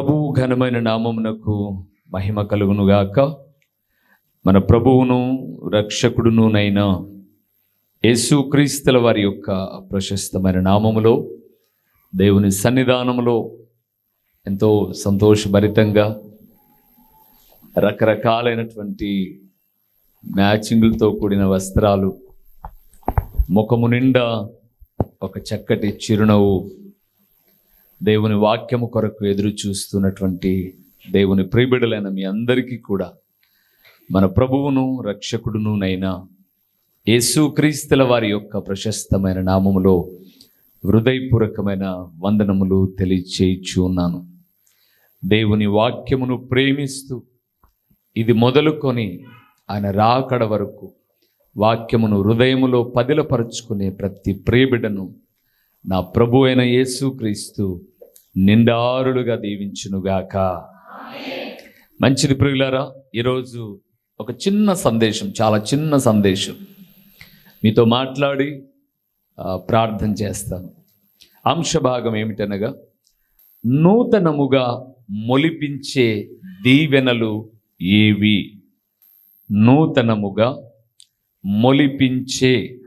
ప్రభువు ఘనమైన నామమునకు మహిమ కలుగునుగాక. మన ప్రభువును రక్షకుడునునైన యేసుక్రీస్తుల వారి యొక్క ప్రశస్తమైన నామములో దేవుని సన్నిధానములో ఎంతో సంతోషభరితంగా రకరకాలైనటువంటి మ్యాచింగులతో కూడిన వస్త్రాలు ముఖము నిండా ఒక చక్కటి చిరునవ్వు దేవుని వాక్యము కొరకు ఎదురు చూస్తున్నటువంటి దేవుని ప్రియబిడలైన మీ అందరికీ కూడా మన ప్రభువును రక్షకుడును నైనా యేసుక్రీస్తుల వారి యొక్క ప్రశస్తమైన నామములో హృదయపూర్వకమైన వందనములు తెలియచేయచ్చు ఉన్నాను. దేవుని వాక్యమును ప్రేమిస్తూ ఇది మొదలుకొని ఆయన రాకడ వరకు వాక్యమును హృదయములో పదిలపరుచుకునే ప్రతి ప్రియబిడను నా ప్రభు అయిన యేసుక్రీస్తు నిండారులుగా దీవించునుగాక. మంచిది ప్రియులారా ఈరోజు ఒక చిన్న సందేశం చాలా చిన్న సందేశం. మీతో మాట్లాడి ప్రార్థన చేస్తాను. అంశభాగం ఏమిటనగా నూతనముగా మొలిపించే దీవెనలు ఏవి? నూతనముగా మొలిపించే.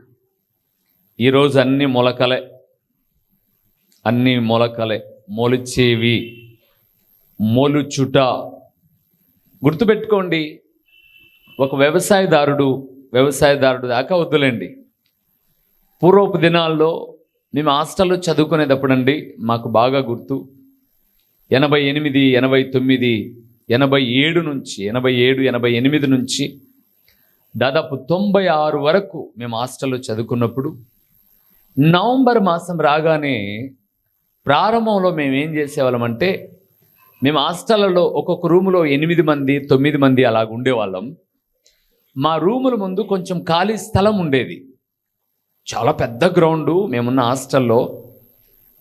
ఈరోజు అన్ని మొలకలే. అన్ని మొలకలే. మొలిచేవి. మొలుచుట. గుర్తుపెట్టుకోండి ఒక వ్యవసాయదారుడు వ్యవసాయదారుడు దాకా వద్దులేండి. పూర్వపు దినాల్లో మేము హాస్టల్లో చదువుకునేటప్పుడండి మాకు బాగా గుర్తు. ఎనభై ఎనిమిది ఎనభై తొమ్మిది ఎనభై ఏడు నుంచి ఎనభై ఏడు ఎనభై ఎనిమిది నుంచి దాదాపు తొంభై ఆరు వరకు మేము హాస్టల్లో చదువుకున్నప్పుడు నవంబర్ మాసం రాగానే ప్రారంభంలో మేము ఏం చేసేవాళ్ళం అంటే మేము హాస్టళ్ళలో ఒక్కొక్క రూములో ఎనిమిది మంది తొమ్మిది మంది అలాగ ఉండేవాళ్ళం. మా రూముల ముందు కొంచెం ఖాళీ స్థలం ఉండేది. చాలా పెద్ద గ్రౌండు మేమున్న హాస్టల్లో.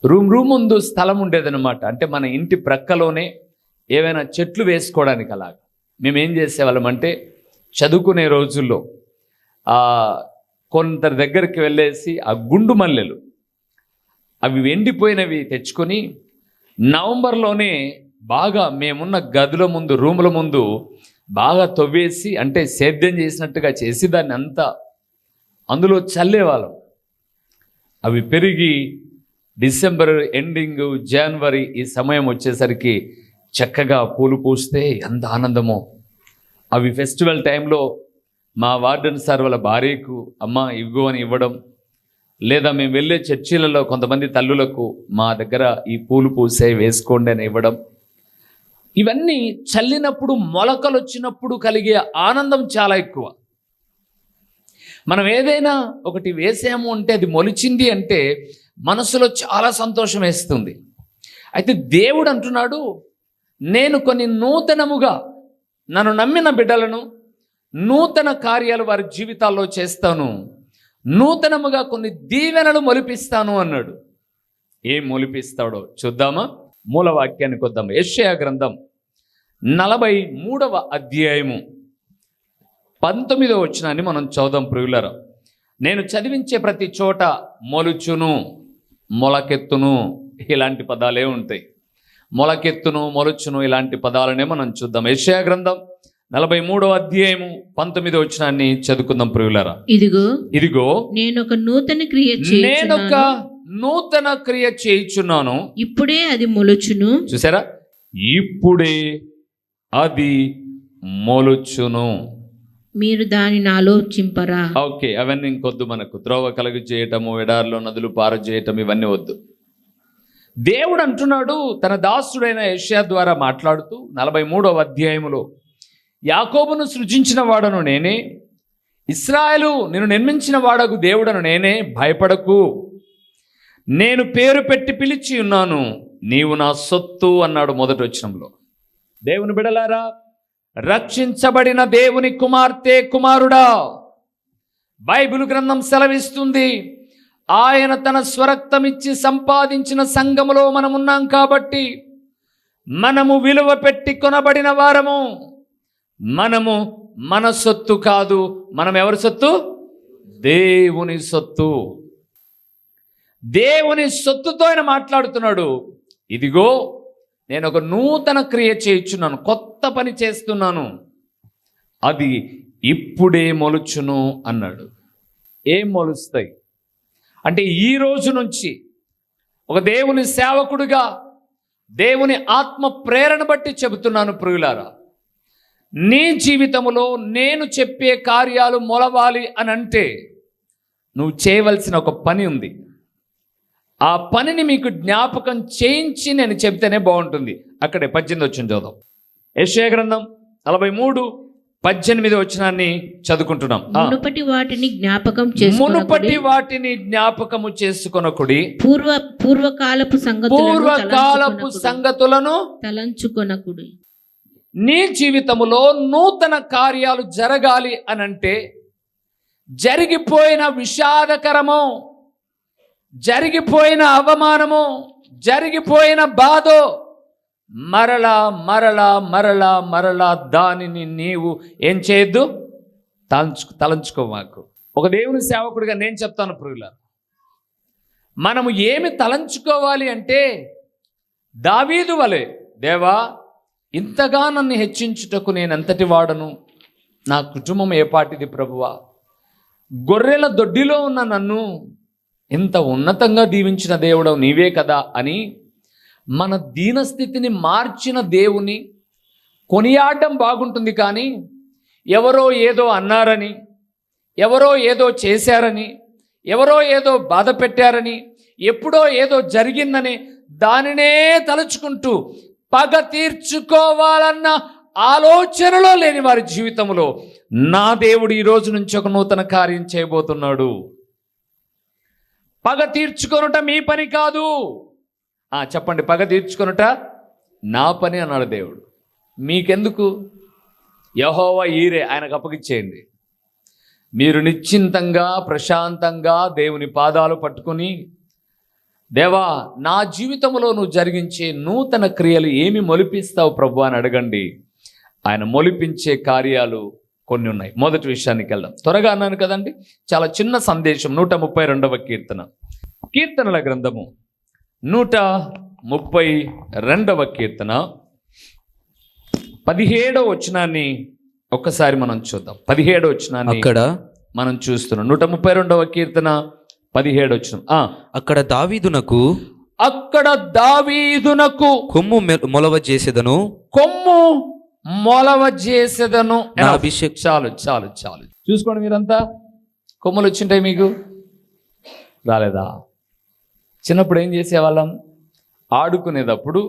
రూమ్ రూమ్ ముందు స్థలం ఉండేదన్నమాట. అంటే మన ఇంటి ప్రక్కలోనే ఏవైనా చెట్లు వేసుకోవడానికి అలాగ. మేము ఏం చేసేవాళ్ళం అంటే చదువుకునే రోజుల్లో కొంత దగ్గరికి వెళ్ళేసి ఆ గుండు మల్లెలు అవి ఎండిపోయినవి తెచ్చుకొని నవంబర్లోనే బాగా మేమున్న గదుల ముందు రూముల ముందు బాగా తవ్వేసి అంటే సేద్యం చేసినట్టుగా చేసి దాన్ని అంతా అందులో చల్లేవాళ్ళం. అవి పెరిగి డిసెంబర్ ఎండింగ్ జనవరి ఈ సమయం వచ్చేసరికి చక్కగా పూలు పూస్తే ఎంత ఆనందమో. అవి ఫెస్టివల్ టైంలో మా వార్డెన్ సార్ వాళ్ళ భార్యకు అమ్మ ఇవ్వు అని ఇవ్వడం లేదా మేము వెళ్ళే చర్చిలలో కొంతమంది తల్లులకు మా దగ్గర ఈ పూలు పూసే వేసుకోండి అని ఇవ్వడం. ఇవన్నీ చల్లినప్పుడు మొలకలు వచ్చినప్పుడు కలిగే ఆనందం చాలా ఎక్కువ. మనం ఏదైనా ఒకటి వేసాము అంటే అది మొలిచింది అంటే మనసులో చాలా సంతోషం వేస్తుంది. అయితే దేవుడు అంటున్నాడు నేను కొన్ని నూతనముగా నన్ను నమ్మిన బిడ్డలను నూతన కార్యాలు వారి జీవితాల్లో చేస్తాను. నూతనముగా కొన్ని దీవెనలు మొలిపిస్తాను అన్నాడు. ఏం మొలిపిస్తాడో చూద్దామా? మూల వాక్యానికి వద్దాం యెషయా గ్రంథం నలభై మూడవ అధ్యాయము. పంతొమ్మిదవ వచ్చినాన్ని మనం చదుదాం ప్రియులర. నేను చదివించే ప్రతి చోట మొలుచును మొలకెత్తును ఇలాంటి పదాలే ఉంటాయి. మొలకెత్తును మొలుచును ఇలాంటి పదాలనే మనం చూద్దాం. ఏషయా గ్రంథం నలభై మూడవ అధ్యాయము పంతొమ్మిదో వచ్చినాన్ని చదువుకుందాం ప్రియులరా. ఇదిగో ఇదిగో నేను ఒక నూతన క్రియ నేనొక చేయుచున్నాను నూతన క్రియ చేయుచున్నాను. ఇప్పుడే అది మొలుచును. చూసారా? ఇప్పుడే అది మొలుచును. మీరు దానిని ఆలోచింపరా. ఓకే అవన్నీ ఇంకొద్దు మనకు. త్రోవ కలుగు చేయటము ఎడారిలో నదులు పారు చేయటం ఇవన్నీ వద్దు. దేవుడు అంటున్నాడు తన దాసుడైన యెషయా ద్వారా మాట్లాడుతూ నలభై మూడవ అధ్యాయములో యాకోబును సృజించిన వాడను నేనే ఇస్రాయలు నేను నిర్మించిన వాడకు దేవుడను నేనే భయపడకు. నేను పేరు పెట్టి పిలిచి ఉన్నాను నీవు నా సొత్తు అన్నాడు మొదటి వచ్చినంలో దేవుని బిడలారా రక్షించబడిన దేవుని కుమార్తె కుమారుడా బైబిల్ గ్రంథం సెలవిస్తుంది ఆయన తన స్వరక్తమిచ్చి సంపాదించిన సంఘములో మనం ఉన్నాం కాబట్టి మనము విలువ పెట్టి కొనబడిన వారము. మనము మన సొత్తు కాదు. మనం ఎవరి సొత్తు? దేవుని సొత్తు. దేవుని సొత్తుతో ఆయన మాట్లాడుతున్నాడు. ఇదిగో నేను ఒక నూతన క్రియ చేయించున్నాను. కొత్త పని చేస్తున్నాను. అది ఇప్పుడే మొలుచును అన్నాడు. ఏం మొలుస్తాయి? అంటే ఈ రోజు నుంచి ఒక దేవుని సేవకుడిగా దేవుని ఆత్మ ప్రేరణ బట్టి చెబుతున్నాను ప్రియులారా. నీ జీవితంలో నేను చెప్పే కార్యాలు మొలవాలి అని అంటే నువ్వు చేయవలసిన ఒక పని ఉంది. ఆ పనిని మీకు జ్ఞాపకం చేయించి నేను చెప్తేనే బాగుంటుంది. అక్కడే పద్దెనిమిది వచ్చిన చదువు యశ్యా గ్రంథం నలభై మూడు పద్దెనిమిది వచ్చినాన్ని చదువుకుంటున్నాం. మునుపటి వాటిని జ్ఞాపకం మునుపటి వాటిని జ్ఞాపకము చేసుకొనకుడి. పూర్వ పూర్వకాలపు సంగతులను పూర్వకాలపు. సంగతులను తలంచుకొనకుడి. నీ జీవితములో నూతన కార్యాలు జరగాలి అనంటే జరిగిపోయిన విషాదకరము జరిగిపోయిన అవమానము జరిగిపోయిన బాధో మరలా మరలా మరలా మరలా దానిని నీవు ఏం చేయొద్దు? తలంచు తలంచుకో మాకు. ఒక దేవుని సేవకుడిగా నేను చెప్తాను ప్రియుల మనము ఏమి తలంచుకోవాలి అంటే దావీదు వలె దేవా ఇంతగా నన్ను హెచ్చించుటకు నేను ఎంతటి వాడను? నా కుటుంబం ఏపాటిది ప్రభువ ప్రభువా? గొర్రెల దొడ్డిలో ఉన్న నన్ను ఇంత ఉన్నతంగా దీవించిన దేవుడవు నీవే కదా అని మన దీనస్థితిని మార్చిన దేవుని కొనియాడడం బాగుంటుంది కానీ ఎవరో ఏదో అన్నారని ఎవరో ఏదో చేశారని ఎవరో ఏదో బాధ పెట్టారని ఎప్పుడో ఏదో జరిగిందని దానినే తలుచుకుంటూ పగ తీర్చుకోవాలన్న ఆలోచనలో లేని వారి జీవితంలో నా దేవుడు ఈ రోజు నుంచి ఒక నూతన కార్యం చేయబోతున్నాడు. పగ తీర్చుకొనుట మీ పని కాదు. ఆ, చెప్పండి పగ తీర్చుకొనుట నా పని అన్నాడు దేవుడు. మీకెందుకు? యహోవా ఈరే ఆయనకు అప్పగిచ్చేయండి మీరు నిశ్చింతంగా ప్రశాంతంగా దేవుని పాదాలు పట్టుకొని దేవా నా జీవితంలో నువ్వు జరిగించే నూతన క్రియలు ఏమి మొలిపిస్తావు ప్రభు అని అడగండి. ఆయన మొలిపించే కార్యాలు కొన్ని ఉన్నాయి. మొదటి విషయానికి వెళ్దాం. త్వరగా అన్నాను కదండి? చాలా చిన్న సందేశం నూట ముప్పై రెండవ కీర్తన. కీర్తనల గ్రంథము నూట ముప్పై రెండవ కీర్తన. పదిహేడవ వచనాన్ని ఒక్కసారి మనం చూద్దాం. పదిహేడవ వచనాన్ని అక్కడ మనం చూస్తున్నాం. నూట ముప్పై రెండవ కీర్తన పదిహేడు వచ్చిన అక్కడ దావీదునకు అక్కడ దావీదునకు కొమ్ము మె- మొలవ చేసేదను కొమ్ము మొలవ చేసేదను అభిషేక్ చాలు చాలు చాలు చూసుకోండి మీరంతా కొమ్మలు వచ్చింటాయి మీకు రాలేదా చిన్నప్పుడు ఏం చేసేవాళ్ళం ఆడుకునేటప్పుడు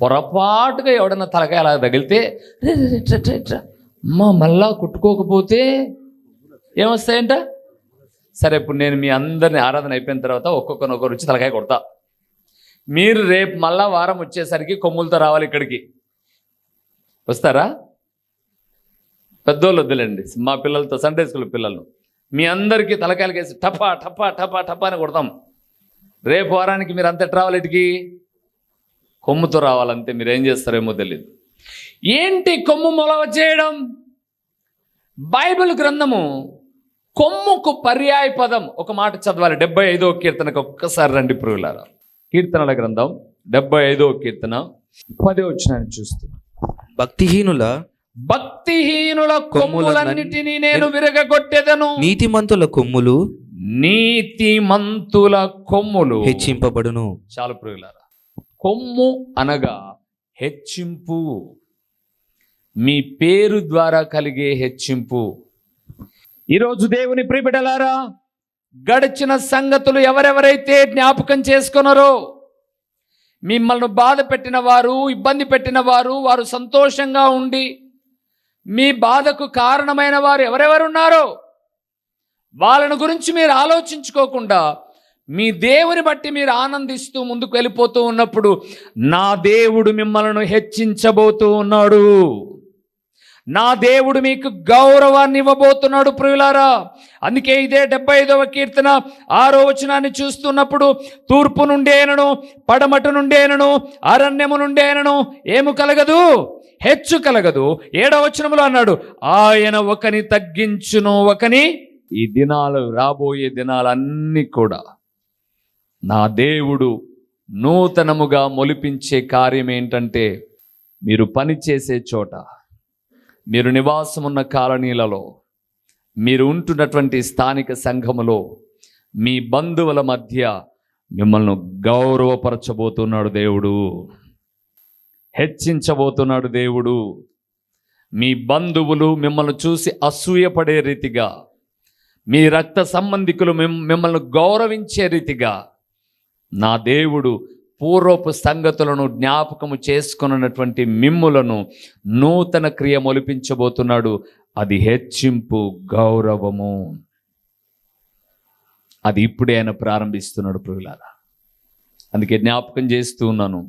పొరపాటుగా ఎవడన్నా తలకాయ అలా తగిలితే "రే, రే, రే, ట్రా, ట్రా, ట్రా. అమ్మా మళ్ళా కుట్టుకోకపోతే ఏమొస్తాయంట సరే ఇప్పుడు నేను మీ అందరిని ఆరాధన అయిపోయిన తర్వాత ఒక్కొక్కరినొకరు వచ్చి తలకాయ కొడతా. మీరు రేపు మళ్ళా వారం వచ్చేసరికి కొమ్ములతో రావాలి ఇక్కడికి. వస్తారా? పెద్దోళ్ళు వద్దులేండి మా పిల్లలతో సండే స్కూల్ పిల్లలు. మీ అందరికీ తలకాయలు వేసి టపా టపా టపా టపా అని కొడతాం. రేపు వారానికి మీరు అంత రావాలి ఇటుకి? కొమ్ముతో రావాలంతే మీరు ఏం చేస్తారేమో తెలియదు ఏంటి కొమ్ము మొలవ చేయడం? బైబిల్ గ్రంథము కొమ్ముకు పర్యాయ పదం. ఒక మాట చదవాలి. డెబ్బై ఐదో కీర్తనకు ఒక్కసారి రండి పురుగులారా కీర్తనల గ్రంథం డెబ్బై ఐదో కీర్తన పదే వచ్చిన చూస్తున్నా. భక్తిహీనుల భక్తిహీనుల కొమ్ములన్నిటినీ నేను విరగగొట్టెదను. నీతిమంతుల కొమ్ములు నీతిమంతుల కొమ్ములు. హెచ్చింపబడును. చాలు ప్రియులారా. కొమ్ము అనగా హెచ్చింపు. మీ పేరు ద్వారా కలిగే హెచ్చింపు. ఈరోజు దేవుని ప్రిబిడలారా గడిచిన సంగతులు ఎవరెవరైతే జ్ఞాపకం చేసుకున్నారో మిమ్మల్ని బాధ పెట్టిన వారు ఇబ్బంది పెట్టిన వారు వారు సంతోషంగా ఉండి మీ బాధకు కారణమైన వారు ఎవరెవరున్నారో వాళ్ళని గురించి మీరు ఆలోచించుకోకుండా మీ దేవుని బట్టి మీరు ఆనందిస్తూ ముందుకు వెళ్ళిపోతూ ఉన్నప్పుడు నా దేవుడు మిమ్మల్ని హెచ్చించబోతూ ఉన్నాడు. నా దేవుడు మీకు గౌరవాన్ని ఇవ్వబోతున్నాడు ప్రియులారా. అందుకే ఇదే డెబ్బై ఐదవ కీర్తన. ఆరో వచనాన్ని చూస్తున్నప్పుడు తూర్పు నుండేనను పడమటు నుండేనను అరణ్యము నుండేనను ఏము కలగదు? హెచ్చు కలగదు. ఏడవ వచనములో అన్నాడు ఆయన ఒకని తగ్గించును ఒకని ఈ దినాలు రాబోయే దినాలన్నీ కూడా నా దేవుడు నూతనముగా మొలిపించే కార్యం ఏంటంటే మీరు పని చేసే చోట మీరు నివాసం ఉన్న కాలనీలలో మీరు ఉంటున్నటువంటి స్థానిక సంఘములో మీ బంధువుల మధ్య మిమ్మల్ని గౌరవపరచబోతున్నాడు దేవుడు. హెచ్చించబోతున్నాడు దేవుడు. మీ బంధువులు మిమ్మల్ని చూసి అసూయపడే రీతిగా మీ రక్త సంబంధికులు మిమ్- మిమ్మల్ని గౌరవించే రీతిగా నా దేవుడు పూర్వపు సంగతులను జ్ఞాపకము చేసుకున్నటువంటి మిమ్ములను నూతన క్రియ మొలిపించబోతున్నాడు. అది హెచ్చింపు గౌరవము. అది ఇప్పుడే ఆయన ప్రారంభిస్తున్నాడు ప్రియులారా. అందుకే జ్ఞాపకం చేస్తూ ఉన్నాను.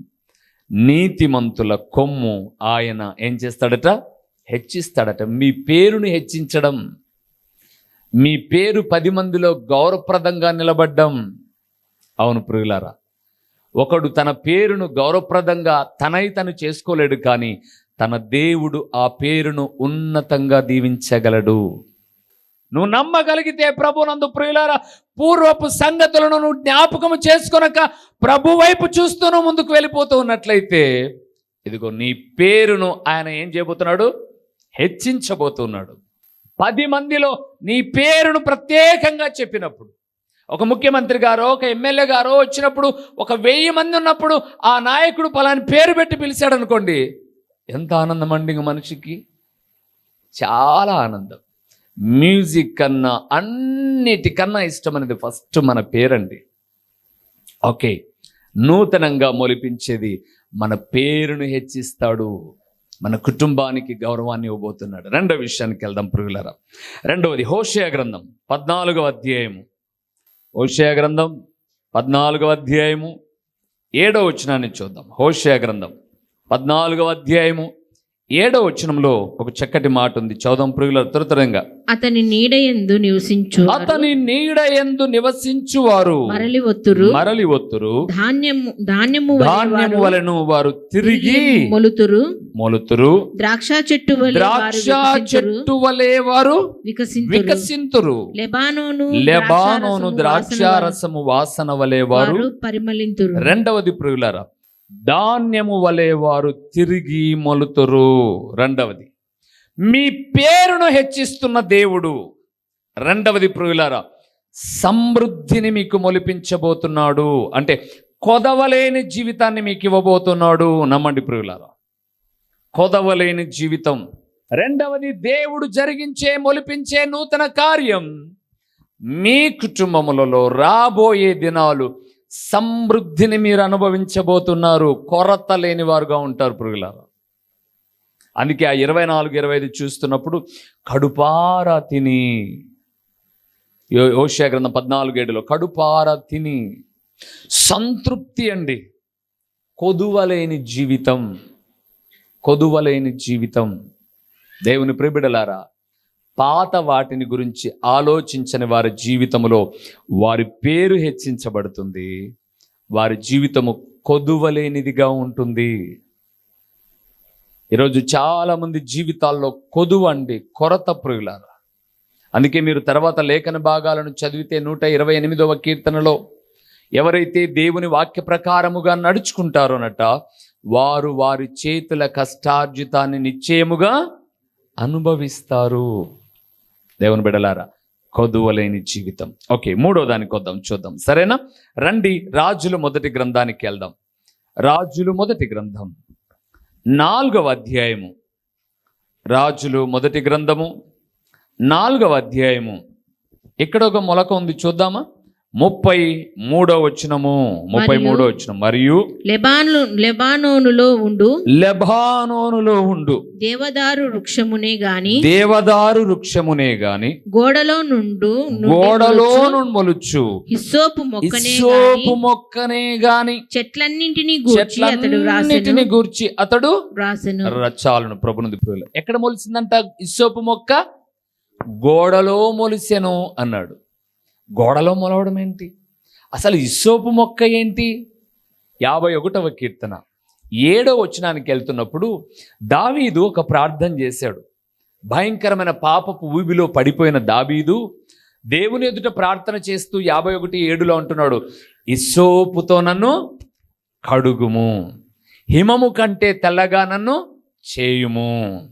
నీతిమంతుల కొమ్ము ఆయన ఏం చేస్తాడట? హెచ్చిస్తాడట. మీ పేరుని హెచ్చించడం. మీ పేరు పది మందిలో గౌరవప్రదంగా నిలబడ్డం. అవును ప్రియులారా. ఒకడు తన పేరును గౌరవప్రదంగా తనై తను చేసుకోలేడు కానీ తన దేవుడు ఆ పేరును ఉన్నతంగా దీవించగలడు. నువ్వు నమ్మగలిగితే ప్రభునందు ప్రియులారా పూర్వపు సంగతులను నువ్వు జ్ఞాపకం చేసుకొనక ప్రభు వైపు చూస్తూ ముందుకు వెళ్ళిపోతూ ఉన్నట్లయితే ఇదిగో నీ పేరును ఆయన ఏం చేయబోతున్నాడు? హెచ్చించబోతున్నాడు. పది మందిలో నీ పేరును ప్రత్యేకంగా చెప్పినప్పుడు ఒక ముఖ్యమంత్రి గారో ఒక ఎమ్మెల్యే గారో వచ్చినప్పుడు ఒక వెయ్యి మంది ఉన్నప్పుడు ఆ నాయకుడు పలాని పేరు పెట్టి పిలిచాడు అనుకోండి ఎంత ఆనందం అండి మనిషికి? చాలా ఆనందం. మ్యూజిక్ కన్నా అన్నిటికన్నా ఇష్టమైనది ఫస్ట్ మన పేరండి. ఓకే నూతనంగా మొలిపించేది మన పేరును హెచ్చిస్తాడు మన కుటుంబానికి గౌరవాన్ని ఇవ్వబోతున్నాడు. రెండో విషయానికి వెళ్దాం పురుగులరా రెండవది హోషయ గ్రంథం పద్నాలుగవ అధ్యాయము. హోషయ గ్రంథం పద్నాలుగవ అధ్యాయము ఏడో వచనాన్ని చూద్దాం. హోషయ గ్రంథం పద్నాలుగవ అధ్యాయము ఏడో వచనంలో ఒక చక్కటి మాట ఉంది. చౌదం పురుగుల త్వరతరంగా అతని నీడయందు నివసించు అతని నీడ ఎందు నివసించువారు. మరలి ఒత్తురు. మరలి ఒత్తురు. ధాన్యము ధాన్యము ధాన్యము వారు వలెను వారు తిరిగి మొలుతురు. మొలుతురు. ద్రాక్ష చెట్టు వారు ద్రాక్ష వికసింతురు, చెట్టు వలె వారు వికసింతురు. లెబానోను లెబానోను ద్రాక్షారసము ద్రాక్షారసము వాసన వలె వారు వారు పరిమళింతురు. రెండవది ప్రియులారా ధాన్యము వలె వారు తిరిగి మొలుతురు. రెండవది మీ పేరును హెచ్చిస్తున్న దేవుడు. రెండవది ప్రియులారా సమృద్ధిని మీకు మొలిపించబోతున్నాడు. అంటే కొదవలేని జీవితాన్ని మీకు ఇవ్వబోతున్నాడు. నమ్మండి ప్రియులారా కొదవలేని జీవితం. రెండవది దేవుడు జరిగించే మొలిపించే నూతన కార్యం మీ కుటుంబములలో రాబోయే దినాలు సమృద్ధిని మీరు అనుభవించబోతున్నారు. కొరత లేని వారుగా ఉంటారు పురుగులారా. అందుకే ఆ ఇరవై నాలుగు ఇరవై ఐదు చూస్తున్నప్పుడు కడుపారా తిని. యో- యోషియా గ్రంథం పద్నాలుగు ఏడులో కడుపారా తిని. సంతృప్తి అండి. కొదువలేని జీవితం. కొదువలేని జీవితం. దేవుని ప్రిబిడలారా పాత వాటిని గురించి ఆలోచించని వారి జీవితంలో వారి పేరు హెచ్చించబడుతుంది. వారి జీవితము కొదువలేనిదిగా ఉంటుంది. ఈరోజు చాలామంది జీవితాల్లో కొదువండి కొరత ప్రియులారా. అందుకే మీరు తర్వాత లేఖన భాగాలను చదివితే నూట ఇరవై ఎనిమిదవ కీర్తనలో ఎవరైతే దేవుని వాక్య ప్రకారముగా నడుచుకుంటారోనట వారు వారి చేతుల కష్టార్జితాన్ని నిశ్చయముగా అనుభవిస్తారు. దేవుని బిడలారా కొదువలేని జీవితం. ఓకే మూడో దానికి వద్దాం చూద్దాం. సరేనా? రండి రాజులు మొదటి గ్రంథానికి వెళ్దాం. రాజులు మొదటి గ్రంథం. నాలుగవ అధ్యాయము. రాజులు మొదటి గ్రంథము. నాలుగవ అధ్యాయము. ఇక్కడ ఒక మొలక ఉంది చూద్దామా? ముప్పై మూడో వచ్చినము ముప్పై మూడో వచ్చిన మరియు లెబాను లెబానోనులో ఉండు. లెబానోనులో ఉండు. దేవదారు వృక్షమునే గాని దేవదారు వృక్షమునే గాని గోడలో నుండు గోడలో మొలుచు మొలుచు హిస్సోపు మొక్కనే ఇస్సోపు గాని మొక్కనే గాని చెట్లన్నింటినీ గూర్చి అతడు చెట్లన్నిటిని రాసెను. గూర్చి అతడు రాసెను. రచాలను ప్రభుని ప్రియులు. ఎక్కడ మొలిసిందంట ఇస్సోపు మొక్క? గోడలో మొలిసెను అన్నాడు. గోడలో మొలవడం ఏంటి? అసలు ఇసోపు మొక్క ఏంటి? యాభై ఒకటవ కీర్తన. ఏడో వచనానికి వెళ్తున్నప్పుడు దావీదు ఒక ప్రార్థన చేశాడు. భయంకరమైన పాపపు ఊబిలో పడిపోయిన దావీదు దేవుని ఎదుట ప్రార్థన చేస్తూ యాభై ఒకటి ఏడులో అంటున్నాడు ఇసోపుతో నన్ను కడుగుము. హిమము కంటే తెల్లగా నన్ను చేయుము.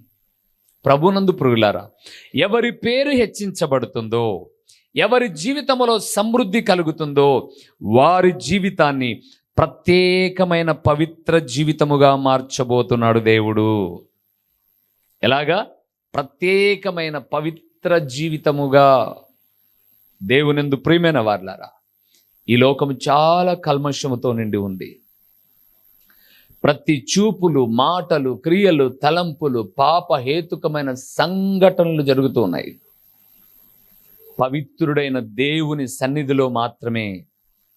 ప్రభునందు పురుగులారా ఎవరి పేరు హెచ్చించబడుతుందో ఎవరి జీవితంలో సమృద్ధి కలుగుతుందో వారి జీవితాన్ని ప్రత్యేకమైన పవిత్ర జీవితముగా మార్చబోతున్నాడు దేవుడు. ఎలాగా? ప్రత్యేకమైన పవిత్ర జీవితముగా దేవునిందు ప్రియమైన వార్లారా ఈ లోకం చాలా కల్మషముతో నిండి ఉంది. ప్రతి చూపులు మాటలు క్రియలు తలంపులు పాప హేతుకమైన సంఘటనలు జరుగుతూ ఉన్నాయి. పవిత్రుడైన దేవుని సన్నిధిలో మాత్రమే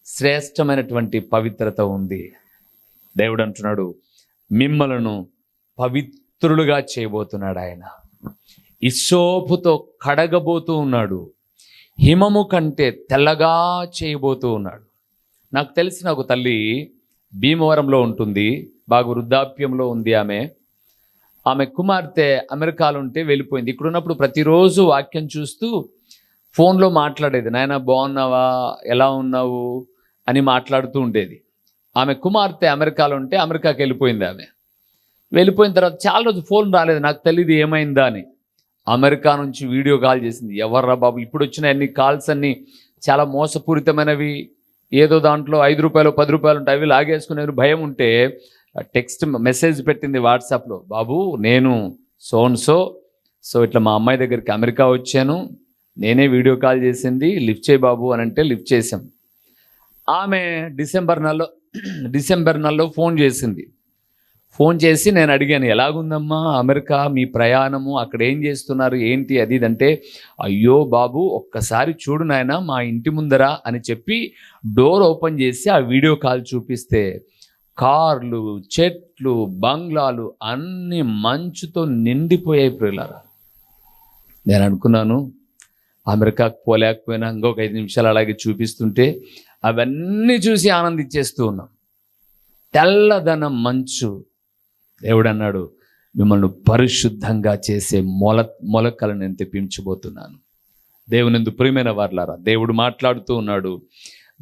శ్రేష్టమైనటువంటి పవిత్రత ఉంది. దేవుడు అంటున్నాడు మిమ్మలను పవిత్రులుగా చేయబోతున్నాడు ఆయన. ఇసోపుతో కడగబోతూ ఉన్నాడు. హిమము కంటే తెల్లగా చేయబోతూ ఉన్నాడు. నాకు తెలిసిన ఒక తల్లి భీమవరంలో ఉంటుంది బాగా వృద్ధాప్యంలో ఉంది ఆమె. ఆమె కుమార్తె అమెరికాలో ఉంటే వెళ్ళిపోయింది. ఇక్కడ ఉన్నప్పుడు ప్రతిరోజు వాక్యం చూస్తూ ఫోన్లో మాట్లాడేది నాయన బాగున్నావా? ఎలా ఉన్నావు? అని మాట్లాడుతూ ఉండేది. ఆమె కుమార్తె అమెరికాలో ఉంటే అమెరికాకి వెళ్ళిపోయింది ఆమె. వెళ్ళిపోయిన తర్వాత చాలా రోజు ఫోన్ రాలేదు నాకు తెలియదు ఏమైందా? అని. అమెరికా నుంచి వీడియో కాల్ చేసింది. ఎవర్రా బాబు ఇప్పుడు వచ్చిన అన్ని కాల్స్ అన్నీ చాలా మోసపూరితమైనవి. ఏదో దాంట్లో ఐదు రూపాయలు పది రూపాయలు ఉంటాయి అవి లాగేసుకునే భయం ఉంటే టెక్స్ట్ మెసేజ్ పెట్టింది వాట్సాప్లో. బాబు నేను సోన్ సో సో ఇట్లా మా అమ్మాయి దగ్గరికి అమెరికా వచ్చాను. నేనే వీడియో కాల్ చేసింది లిఫ్ట్ చేయి బాబు అని అంటే లిఫ్ట్ చేసాం ఆమె డిసెంబర్ నెలలో డిసెంబర్ నెలలో ఫోన్ చేసింది. ఫోన్ చేసి నేను అడిగాను ఎలాగుందమ్మా అమెరికా? మీ ప్రయాణము? అక్కడ ఏం చేస్తున్నారు? ఏంటి? అది ఇది? అంటే అయ్యో బాబు ఒక్కసారి చూడు నాయన మా ఇంటి ముందర అని చెప్పి డోర్ ఓపెన్ చేసి ఆ వీడియో కాల్ చూపిస్తే కార్లు చెట్లు బంగ్లాలు అన్ని మంచుతో నిండిపోయాయి ప్రియులారా. నేను అనుకున్నాను అమెరికాకు పోలేకపోయినా ఇంకొక ఐదు నిమిషాలు అలాగే చూపిస్తుంటే అవన్నీ చూసి ఆనందించేస్తూ ఉన్నాం. తెల్లదనం మంచు. దేవుడన్నాడు మిమ్మల్ని పరిశుద్ధంగా చేసే మొల మొలకలను నేను తెప్పించబోతున్నాను. దేవునిందు ప్రియమైన వార్లారా దేవుడు మాట్లాడుతూ ఉన్నాడు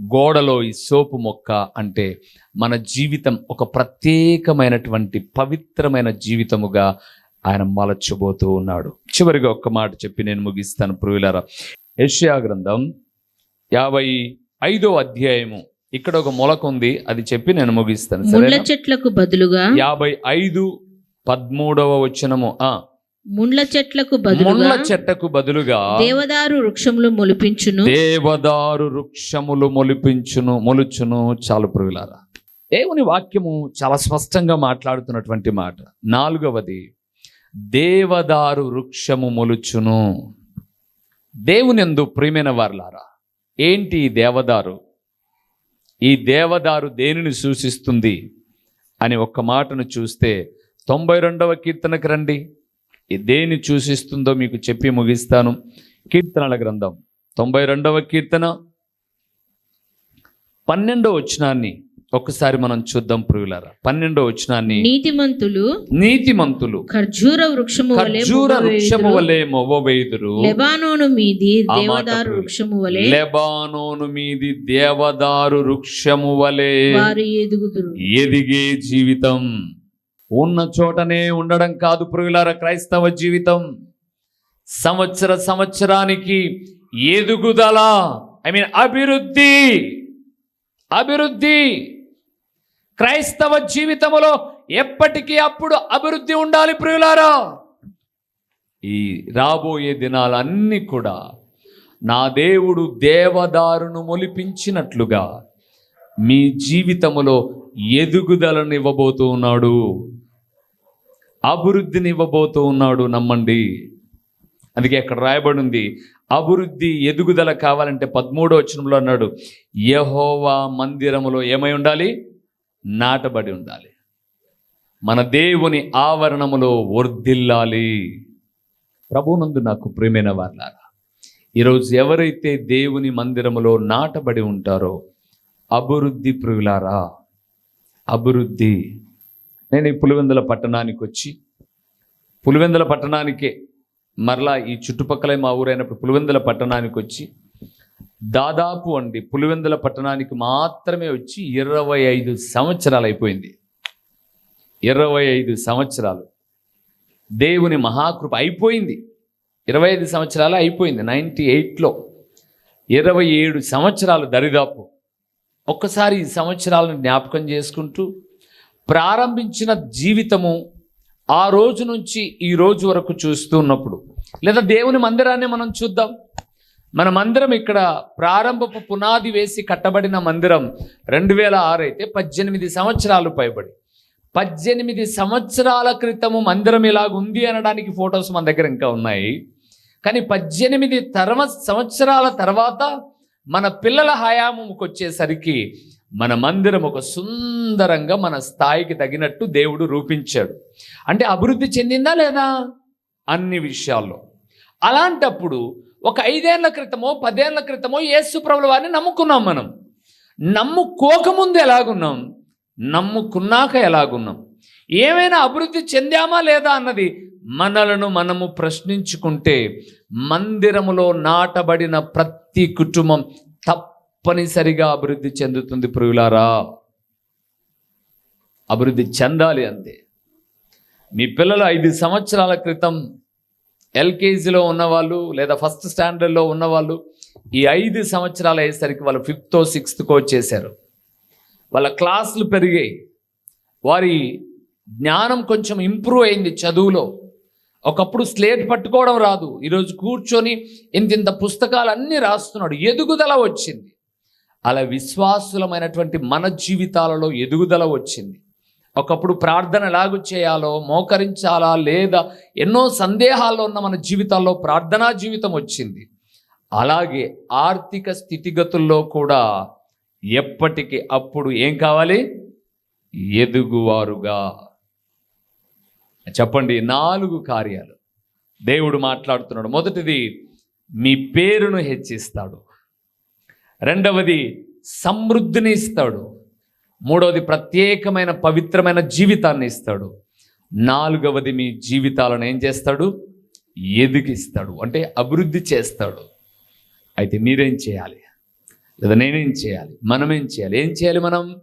గోడలో ఈ సోపు మొక్క అంటే మన జీవితం ఒక ప్రత్యేకమైనటువంటి పవిత్రమైన జీవితముగా ఆయన మలచబోతూ ఉన్నాడు. చివరిగా ఒక్క మాట చెప్పి నేను ముగిస్తాను ప్రియులారా. యెషయా గ్రంథం యాభై ఐదో అధ్యాయము. ఇక్కడ ఒక మొలక ఉంది అది చెప్పి నేను ముగిస్తాను. ముళ్ళ చెట్లకు బదులుగా యాభై ఐదు పదమూడవ వచనము. ఆ. ముండ్ల చెట్లకు ముళ్ళ బదులుగా చెట్టకు బదులుగా దేవదారు వృక్షములు మొలిపించును. దేవదారు వృక్షములు మొలిపించును మొలుచును. చాలు పురుగులారా దేవుని వాక్యము చాలా స్పష్టంగా మాట్లాడుతున్నటువంటి మాట. నాలుగవది దేవదారు వృక్షము మొలుచును. దేవునెందు ప్రియమైన వారలారా ఏంటి ఈ దేవదారు? ఈ దేవదారు దేనిని సూచిస్తుంది అని ఒక్క మాటను చూస్తే తొంభై రెండవ కీర్తనకు రండి. దేని సూచిస్తుందో మీకు చెప్పి ముగిస్తాను. కీర్తనల గ్రంథం తొంభై రెండవ కీర్తన పన్నెండవ వచనాన్ని ఒక్కసారి మనం చూద్దాం ప్రియులారా. పన్నెండవ వచనాన్ని నీతిమంతులు నీతిమంతులు ఖర్జూర వృక్షము ఖర్జూర వృక్షము. వలె మొవ్వవేదురు లెబానోను మీది దేవదారు. వృక్షము వలె లెబానోను మీది దేవదారు వృక్షము వలె వారు ఎదుగుదురు. ఎదిగే జీవితం. ఉన్న చోటనే ఉండడం కాదు పురుగులార క్రైస్తవ జీవితం. సంవత్సర సంవత్సరానికి ఎదుగుదల ఐ మీన్ అభివృద్ధి అభివృద్ధి. క్రైస్తవ జీవితములో ఎప్పటికీ అప్పుడు అభివృద్ధి ఉండాలి ప్రియులారా. ఈ రాబోయే దినాలన్నీ కూడా నా దేవుడు దేవదారును మొలిపించినట్లుగా మీ జీవితములో ఎదుగుదలను ఇవ్వబోతూ ఉన్నాడు. అభివృద్ధిని ఇవ్వబోతూ ఉన్నాడు నమ్మండి. అందుకే అక్కడ రాయబడి ఉంది అభివృద్ధి ఎదుగుదల కావాలంటే పదమూడో వచనంలో అన్నాడు యహోవా మందిరములో ఏమై ఉండాలి? నాటబడి ఉండాలి. మన దేవుని ఆవరణములో వర్ధిల్లాలి. ప్రభునందు నాకు ప్రియమైన వార్లారా ఈరోజు ఎవరైతే దేవుని మందిరములో నాటబడి ఉంటారో అభివృద్ధి ప్రియులారా అభివృద్ధి. నేను ఈ పులివెందుల పట్టణానికి వచ్చి పులివెందుల పట్టణానికే మరలా ఈ చుట్టుపక్కల మా ఊరైనప్పుడు పులివెందుల పట్టణానికి వచ్చి దాదాపు అండి పులివెందుల పట్టణానికి మాత్రమే వచ్చి ఇరవై ఐదు సంవత్సరాలు అయిపోయింది. ఇరవై ఐదు సంవత్సరాలు. దేవుని మహాకృప అయిపోయింది. ఇరవై ఐదు సంవత్సరాలు అయిపోయింది నైంటీ ఎయిట్లో. ఇరవై ఏడు సంవత్సరాలు దరిదాపు. ఒక్కసారి ఈ సంవత్సరాలను జ్ఞాపకం చేసుకుంటూ ప్రారంభించిన జీవితము ఆ రోజు నుంచి ఈ రోజు వరకు చూస్తూ ఉన్నప్పుడు లేదా దేవుని మందిరాన్ని మనం చూద్దాం. మన మందిరం ఇక్కడ ప్రారంభపు పునాది వేసి కట్టబడిన మందిరం రెండు వేల ఆరు అయితే పద్దెనిమిది సంవత్సరాలు పైబడి. పద్దెనిమిది సంవత్సరాల క్రితము మందిరం ఇలాగుంది అనడానికి ఫొటోస్ మన దగ్గర ఇంకా ఉన్నాయి. కానీ పద్దెనిమిది తర్వ సంవత్సరాల తర్వాత మన పిల్లల హయాముకి వచ్చేసరికి మన మందిరం ఒక సుందరంగా మన స్థాయికి తగినట్టు దేవుడు రూపించాడు. అంటే అభివృద్ధి చెందిందా లేదా? అన్ని విషయాల్లో. అలాంటప్పుడు ఒక ఐదేళ్ళ క్రితమో పదేళ్ళ క్రితమో యేసు ప్రభుల వారిని నమ్ముకున్నాం మనం. నమ్ముకోకముందు ఎలాగున్నాం? నమ్ముకున్నాక ఎలాగున్నాం? ఏమైనా అభివృద్ధి చెందామా లేదా అన్నది మనలను మనము ప్రశ్నించుకుంటే మందిరములో నాటబడిన ప్రతి కుటుంబం తప్పనిసరిగా అభివృద్ధి చెందుతుంది ప్రియులారా. అభివృద్ధి చెందాలి అంతే. మీ పిల్లలు ఐదు సంవత్సరాల క్రితం ఎల్కేజీలో ఉన్నవాళ్ళు లేదా ఫస్ట్ స్టాండర్డ్లో ఉన్నవాళ్ళు ఈ ఐదు సంవత్సరాలు అయ్యేసరికి వాళ్ళు ఫిఫ్త్ సిక్స్త్కో వచ్చేసారు వాళ్ళ క్లాసులు పెరిగాయి. వారి జ్ఞానం కొంచెం ఇంప్రూవ్ అయింది చదువులో. ఒకప్పుడు స్లేట్ పట్టుకోవడం రాదు. ఈరోజు కూర్చొని ఇంత ఇంత పుస్తకాలు అన్నీ రాస్తున్నాడు. ఎదుగుదల వచ్చింది. అలా విశ్వాసులమైనటువంటి మన జీవితాలలో ఎదుగుదల వచ్చింది. ఒకప్పుడు ప్రార్థన ఎలాగూ చేయాలో మోకరించాలా లేదా ఎన్నో సందేహాల్లో ఉన్న మన జీవితాల్లో ప్రార్థనా జీవితం వచ్చింది. అలాగే ఆర్థిక స్థితిగతుల్లో కూడా ఎప్పటికి అప్పుడు ఏం కావాలి? ఎదుగువారుగా. చెప్పండి నాలుగు కార్యాలు. దేవుడు మాట్లాడుతున్నాడు. మొదటిది మీ పేరును హెచ్చిస్తాడు. రెండవది సమృద్ధిని ఇస్తాడు. మూడవది ప్రత్యేకమైన పవిత్రమైన జీవితాన్ని ఇస్తాడు. నాలుగవది మీ జీవితాలను ఏం చేస్తాడు? ఎదిగిస్తాడు. అంటే అభివృద్ధి చేస్తాడు. అయితే మీరేం చేయాలి? లేదా నేనేం చేయాలి? మనం ఏం చేయాలి? ఏం చేయాలి మనం?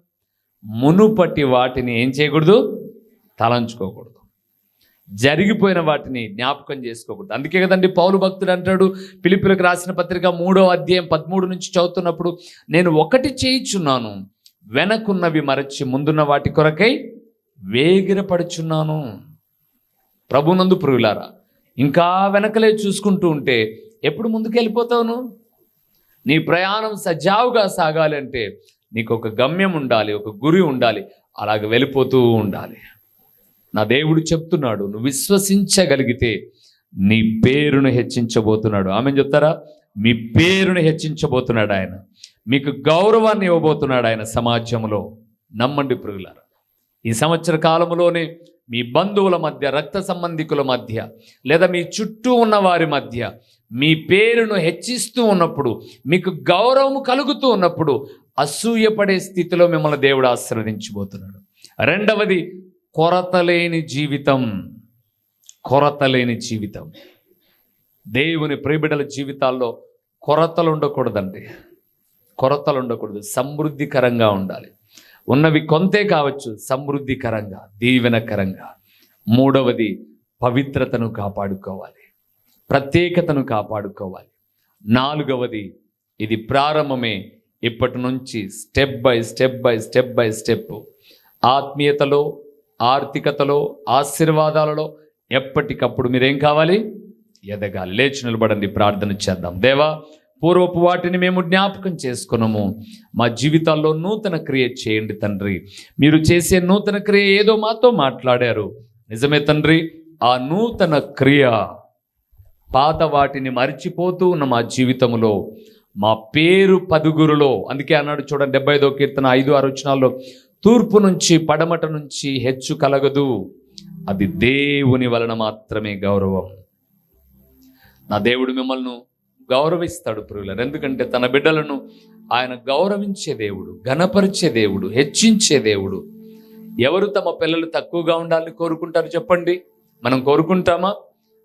మునుపటి వాటిని ఏం చేయకూడదు? తలంచుకోకూడదు. జరిగిపోయిన వాటిని జ్ఞాపకం చేసుకోకూడదు. అందుకే కదండి పౌలు భక్తుడు అంటాడు పిలిపిలకు రాసిన పత్రిక మూడో అధ్యాయం పదమూడు నుంచి చదువుతున్నప్పుడు నేను ఒకటి చేయించున్నాను వెనకున్నవి మరచి ముందున్న వాటి కొరకై వేగిరపడుచున్నాను. ప్రభునందు పురుగులారా ఇంకా వెనకలే చూసుకుంటూ ఉంటే ఎప్పుడు ముందుకు వెళ్ళిపోతావు నీ ప్రయాణం సజావుగా సాగాలి అంటే నీకు ఒక గమ్యం ఉండాలి ఒక గురి ఉండాలి అలాగ వెళ్ళిపోతూ ఉండాలి. నా దేవుడు చెప్తున్నాడు నువ్వు విశ్వసించగలిగితే నీ పేరును హెచ్చించబోతున్నాడు. ఆమె చెప్తారా? మీ పేరును హెచ్చించబోతున్నాడు ఆయన. మీకు గౌరవాన్ని ఇవ్వబోతున్నాడు ఆయన సమాజంలో. నమ్మండి పురుగులారా ఈ సంవత్సర కాలంలోనే మీ బంధువుల మధ్య రక్త సంబంధికుల మధ్య లేదా మీ చుట్టూ ఉన్న వారి మధ్య మీ పేరును హెచ్చిస్తూ ఉన్నప్పుడు మీకు గౌరవం కలుగుతూ ఉన్నప్పుడు అసూయపడే స్థితిలో మిమ్మల్ని దేవుడు ఆశీర్వదించబోతున్నాడు. రెండవది కొరత లేని జీవితం. కొరత లేని జీవితం. దేవుని ప్రేబిడల జీవితాల్లో కొరతలు ఉండకూడదండి. కొరతలు ఉండకూడదు సమృద్ధికరంగా ఉండాలి. ఉన్నవి కొంతే కావచ్చు సమృద్ధికరంగా దీవెనకరంగా. మూడవది పవిత్రతను కాపాడుకోవాలి ప్రత్యేకతను కాపాడుకోవాలి. నాలుగవది ఇది ప్రారంభమే ఇప్పటి నుంచి step by step by step by step ఆత్మీయతలో ఆర్థికతలో ఆశీర్వాదాలలో ఎప్పటికప్పుడు మీరేం కావాలి? ఎదగాలి. లేచి నిలబడండి ప్రార్థన చేద్దాం. దేవా పూర్వపు వాటిని మేము జ్ఞాపకం చేసుకున్నాము. మా జీవితాల్లో నూతన క్రియ చేయండి తండ్రి. మీరు చేసే నూతన క్రియ ఏదో మాతో మాట్లాడారు. నిజమే తండ్రి ఆ నూతన క్రియ పాత వాటిని మరిచిపోతూ ఉన్న మా జీవితంలో మా పేరు పదుగురులో అందుకే అన్నాడు చూడండి డెబ్బై ఐదో కీర్తన ఐదు ఆరు వచనాల్లో తూర్పు నుంచి పడమట నుంచి హెచ్చు కలగదు. అది దేవుని వలన మాత్రమే గౌరవం. నా దేవుడు మిమ్మల్ని గౌరవిస్తాడు ప్రియులను. ఎందుకంటే తన బిడ్డలను ఆయన గౌరవించే దేవుడు ఘనపరిచే దేవుడు హెచ్చించే దేవుడు. ఎవరు తమ పిల్లలు తక్కువగా ఉండాలని కోరుకుంటారు చెప్పండి? మనం కోరుకుంటామా?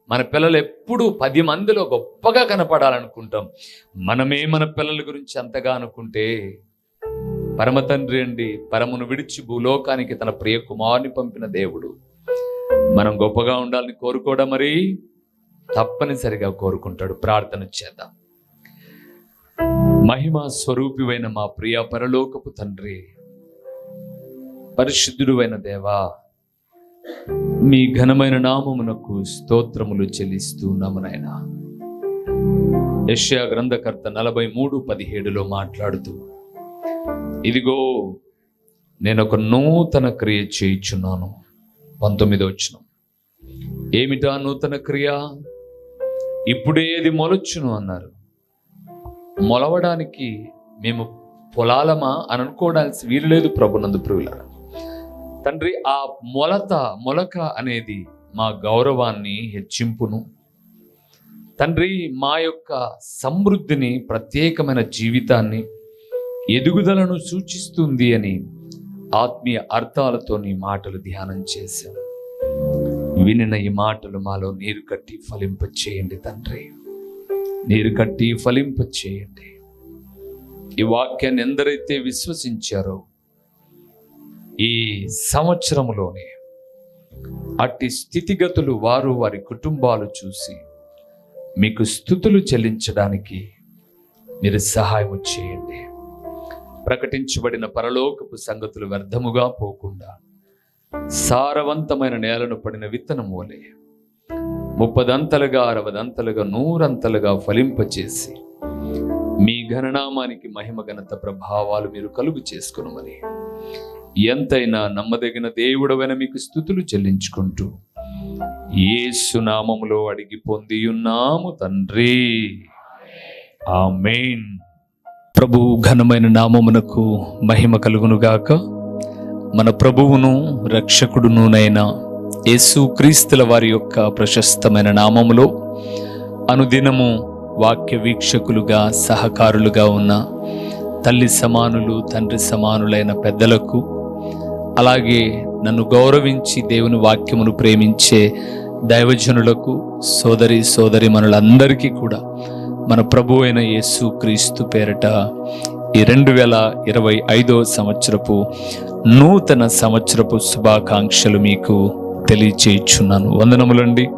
మన పిల్లలు ఎప్పుడు పది మందిలో గొప్పగా కనపడాలనుకుంటాం. మనమే మన పిల్లల గురించి అంతగా అనుకుంటే పరమతండ్రి అండి పరమును విడిచి భూలోకానికి తన ప్రియ కుమారుని పంపిన దేవుడు. మనం గొప్పగా ఉండాలని కోరుకోవడం మరి? తప్పనిసరిగా కోరుకుంటాడు. ప్రార్థన చేద్దాం. మహిమ స్వరూపివైన మా ప్రియ పరలోకపు తండ్రి పరిశుద్ధుడువైన దేవా మీ ఘనమైన నామమునకు స్తోత్రములు చెల్లిస్తూ నాయనా. యెషయా గ్రంథకర్త నలభై మూడు పదిహేడులో మాట్లాడుతూ ఇదిగో నేను ఒక నూతన క్రియ చేయించున్నాను. పంతొమ్మిదో వచ్చిన ఏమిటా నూతన క్రియ? ఇప్పుడేది మొలచ్చును మొలొచ్చును అన్నారు. మొలవడానికి మేము పొలాలమా అని అనుకోవడానికి వీలు లేదు ప్రభునందు ప్రియులారా. తండ్రి ఆ మొలత మొలక అనేది మా గౌరవాన్ని హెచ్చింపును. తండ్రి మా యొక్క సమృద్ధిని ప్రత్యేకమైన జీవితాన్ని ఎదుగుదలను సూచిస్తుంది అని ఆత్మీయ అర్థాలతో నీ మాటలు ధ్యానం చేశాం. వినిన ఈ మాటలు మాలో నీరు కట్టి ఫలింప చేయండి తండ్రి. నీరు కట్టి ఫలింప చేయండి. ఈ వాక్యాన్ని ఎందరైతే విశ్వసించారో ఈ సంవత్సరములోనే అట్టి స్థితిగతులు వారు వారి కుటుంబాలు చూసి మీకు స్థుతులు చెల్లించడానికి మీరు సహాయం చేయండి. ప్రకటించబడిన పరలోకపు సంగతులు వ్యర్థముగా పోకుండా సారవంతమైన నేలను పడిన విత్తనం వలె ముప్పదంతలుగా అరవదంతలుగా నూరంతలుగా ఫలింపచేసి మీ ఘననామానికి మహిమ ఘనత ప్రభావాలు మీరు కలుగు చేసుకునమని. ఎంతైనా నమ్మదగిన దేవుడవైన మీకు స్థుతులు చెల్లించుకుంటూ యేసు నామములో అడిగి పొందియున్నాము తండ్రి. ఆ మెయిన్ ప్రభు ఘనమైన నామమునకు మహిమ కలుగునుగాక. మన ప్రభువును రక్షకుడునునైన యేసు క్రీస్తుల వారి యొక్క ప్రశస్తమైన నామములో అనుదినము వాక్య వీక్షకులుగా సహకారులుగా ఉన్న తల్లి సమానులు తండ్రి సమానులైన పెద్దలకు అలాగే నన్ను గౌరవించి దేవుని వాక్యమును ప్రేమించే దైవజనులకు సోదరి సోదరి మనులందరికీ కూడా మన ప్రభు అయిన యేసు క్రీస్తు పేరట ఈ రెండు వేల ఇరవై ఐదో సంవత్సరపు నూతన సంవత్సరపు శుభాకాంక్షలు మీకు తెలియచేయుచున్నాను. వందనములండి.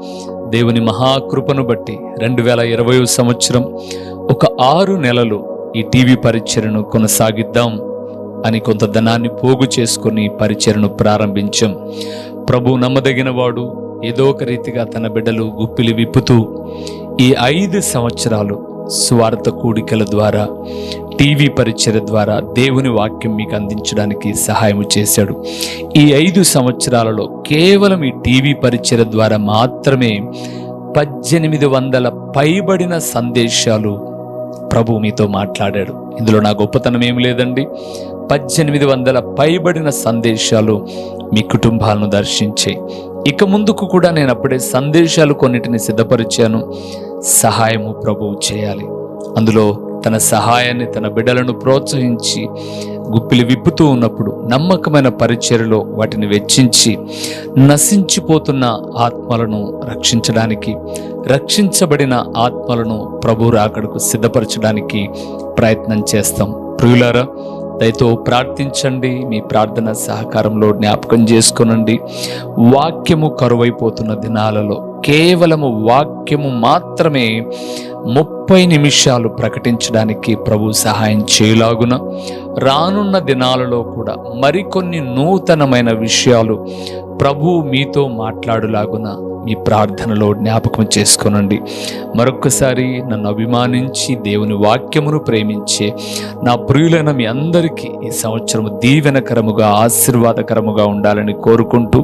దేవుని మహాకృపను బట్టి రెండు వేల ఇరవై సంవత్సరం ఒక ఆరు నెలలు ఈ టీవీ పరిచయను కొనసాగిద్దాం అని కొంత ధనాన్ని పోగు చేసుకుని పరిచయను ప్రారంభించాం. ప్రభు నమ్మదగినవాడు ఏదో ఒక రీతిగా తన బిడ్డలు గుప్పిలి విప్పుతూ ఈ ఐదు సంవత్సరాలు స్వార్థ కూడికల ద్వారా టీవీ పరిచయ ద్వారా దేవుని వాక్యం మీకు అందించడానికి సహాయం చేశాడు. ఈ ఐదు సంవత్సరాలలో కేవలం ఈ టీవీ పరిచయ ద్వారా మాత్రమే పద్దెనిమిది వందల పైబడిన సందేశాలు ప్రభు మీతో మాట్లాడాడు. ఇందులో నా గొప్పతనం ఏం లేదండి. పద్దెనిమిది వందల పైబడిన సందేశాలు మీ కుటుంబాలను దర్శించే. ఇక ముందుకు కూడా నేను అప్పుడే సందేశాలు కొన్నిటిని సిద్ధపరిచాను. సహాయము ప్రభువు చేయాలి. అందులో తన సహాయాన్ని తన బిడ్డలను ప్రోత్సహించి గుప్పిలు విప్పుతూ ఉన్నప్పుడు నమ్మకమైన పరిచర్లో వాటిని వెచ్చించి నశించిపోతున్న ఆత్మలను రక్షించడానికి రక్షించబడిన ఆత్మలను ప్రభు రాకడకు సిద్ధపరచడానికి ప్రయత్నం చేస్తాం. ప్రియులారా దయతో ప్రార్థించండి. మీ ప్రార్థన సహకారంలో జ్ఞాపకం చేసుకునండి. వాక్యము కరువైపోతున్న దినాలలో కేవలము వాక్యము మాత్రమే ముప్పై నిమిషాలు ప్రకటించడానికి ప్రభు సహాయం చేయలాగున రానున్న దినాలలో కూడా మరికొన్ని నూతనమైన విషయాలు ప్రభు మీతో మాట్లాడులాగున మీ ప్రార్థనలో జ్ఞాపకం చేసుకోనండి. మరొక్కసారి నన్ను అభిమానించి దేవుని వాక్యమును ప్రేమించే నా ప్రియులైన మీ అందరికీ ఈ సంవత్సరం దీవెనకరముగా ఆశీర్వాదకరముగా ఉండాలని కోరుకుంటూ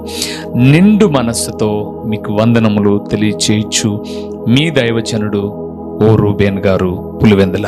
నిండు మనస్సుతో మీకు వందనములు తెలియచేయచ్చు. మీ దైవజనుడు ఓ రూబేన్ గారు పులివెందుల.